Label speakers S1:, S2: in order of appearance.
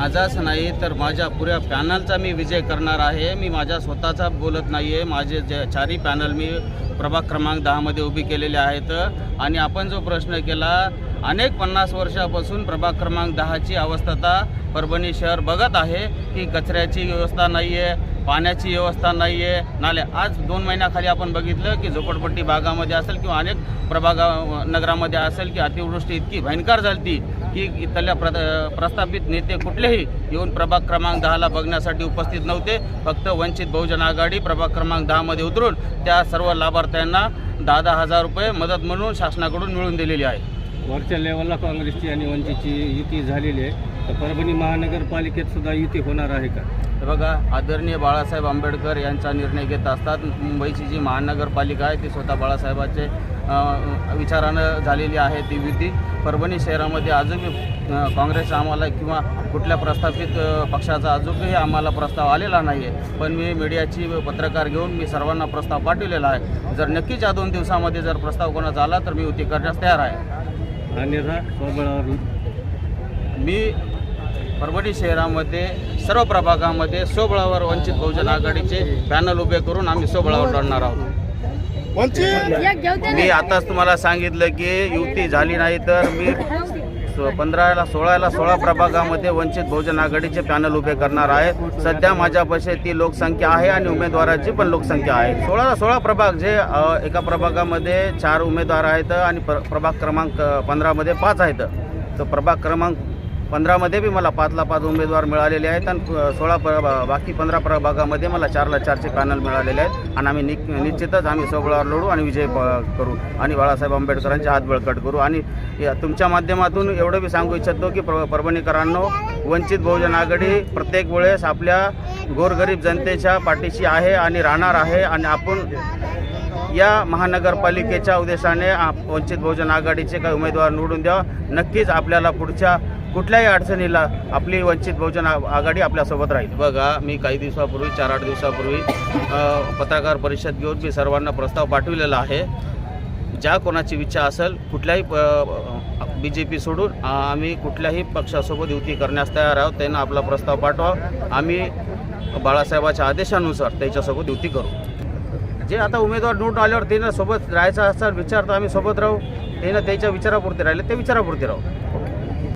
S1: माझाच नाही तर माझ्या पुऱ्या पॅनलचा मी विजय करणार आहे. मी माझ्या स्वतःचा बोलत नाही आहे माझे जे चारही पॅनल मी प्रभाग क्रमांक दहामध्ये उभी केलेले आहेत. आणि आपण जो प्रश्न केला अनेक पन्नास वर्षापासून प्रभाग क्रमांक दहाची अवस्था परभणी शहर बघत आहे की कचऱ्याची व्यवस्था नाही आहे पाण्याची व्यवस्था नाही आहे नाल्या आज दोन महिन्याखाली आपण बघितलं की झोपडपट्टी भागामध्ये असेल किंवा अनेक प्रभागा नगरामध्ये असेल की अतिवृष्टी इतकी भयंकर झाली की इथल्या प्र प्रस्थापित नेते कुठलेही येऊन प्रभाग क्रमांक दहाला बघण्यासाठी उपस्थित नव्हते. फक्त वंचित बहुजन आघाडी प्रभाग क्रमांक दहामध्ये उतरून त्या सर्व लाभार्थ्यांना दहा दहा हजार रुपये मदत म्हणून शासनाकडून मिळून दिलेली आहे.
S2: वरच्या लेवलला काँग्रेसची आणि वंचितची युती झालेली आहे. तर परभणी महानगरपालिकेत सुद्धा युती होणार आहे का?
S1: हे बघा आदरणीय बाळासाहेब आंबेडकर यांचा निर्णय घेत असतात. मुंबईची जी महानगरपालिका आहे ती स्वतः बाळासाहेबाचे विचारानं झालेली आहे ती युती. परभणी शहरामध्ये अजूनही काँग्रेस आम्हाला किंवा कुठल्या प्रस्थापित पक्षाचा अजूनही आम्हाला प्रस्ताव आलेला नाही आहे पण मी मीडियाची पत्रकार घेऊन मी सर्वांना प्रस्ताव पाठवलेला आहे. जर नक्कीच या दोन दिवसामध्ये जर प्रस्ताव कोणाचा आला तर मी युती करण्यास तयार आहे.
S2: स्वबळावर
S1: मी परभणी शहरामध्ये सर्व प्रभागामध्ये स्वबळावर वंचित बहुजन आघाडीचे पॅनल उभे करून आम्ही स्वबळावर लढणार आहोत. मी आताच तुम्हाला सांगितलं की युती झाली नाही तर मी सो- पंधराला सोळाला सोळा प्रभागामध्ये वंचित बहुजन आघाडीचे पॅनल उभे करणार आहे. सध्या माझ्यापाशी ती लोकसंख्या आहे आणि उमेदवाराची पण लोकसंख्या आहे. सोळाला सोळा प्रभाग जे एका प्रभागामध्ये चार उमेदवार आहेत आणि प्र प्रभाग क्रमांक पंधरामध्ये पाच आहेत. तर प्रभाग क्रमांक पंधरामध्ये बी मला पाचला पाच उमेदवार मिळालेले आहेत आणि सोळा प्र बाकी पंधरा प्रभागामध्ये मला चारला चारचे पॅनल मिळालेले आहेत. आणि आम्ही नि निश्चितच आम्ही सोबळावर लढू आणि विजय प- करू. आणि बाळासाहेब आंबेडकरांचे हात बळकट करू. आणि तुमच्या माध्यमातून एवढं बी सांगू इच्छितो की प्र परभणीकरांनो वंचित बहुजन आघाडी प्रत्येक वेळेस आपल्या गोरगरीब जनतेच्या पाठीशी आहे आणि राहणार आहे. आणि आपण या महानगरपालिकेच्या उद्देशाने आप- वंचित बहुजन आघाडीचे काही उमेदवार निवडून द्या नक्कीच आपल्याला पुढच्या कुठल्याही अडचणीला आपली वंचित बहुजन आ- आघाडी आपल्यासोबत राहील. बघा मी काही दिवसापूर्वी चार आठ दिवसापूर्वी पत्रकार परिषद घेऊन मी सर्वांना प्रस्ताव पाठविलेला आहे. ज्या कोणाची इच्छा असेल कुठल्याही बी जे पी सोडून आम्ही कुठल्याही पक्षासोबत युती करण्यास तयार आहोत त्यांना आपला प्रस्ताव पाठवा. आम्ही बाळासाहेबाच्या आदेशानुसार त्याच्यासोबत युती करू. जे आता उमेदवार निवडून आल्यावर त्यांना सोबत राहायचा असा विचार तर आम्ही सोबत राहू. त्यानं त्याच्या विचारापुरते राहिले ते विचारापुरते राहू.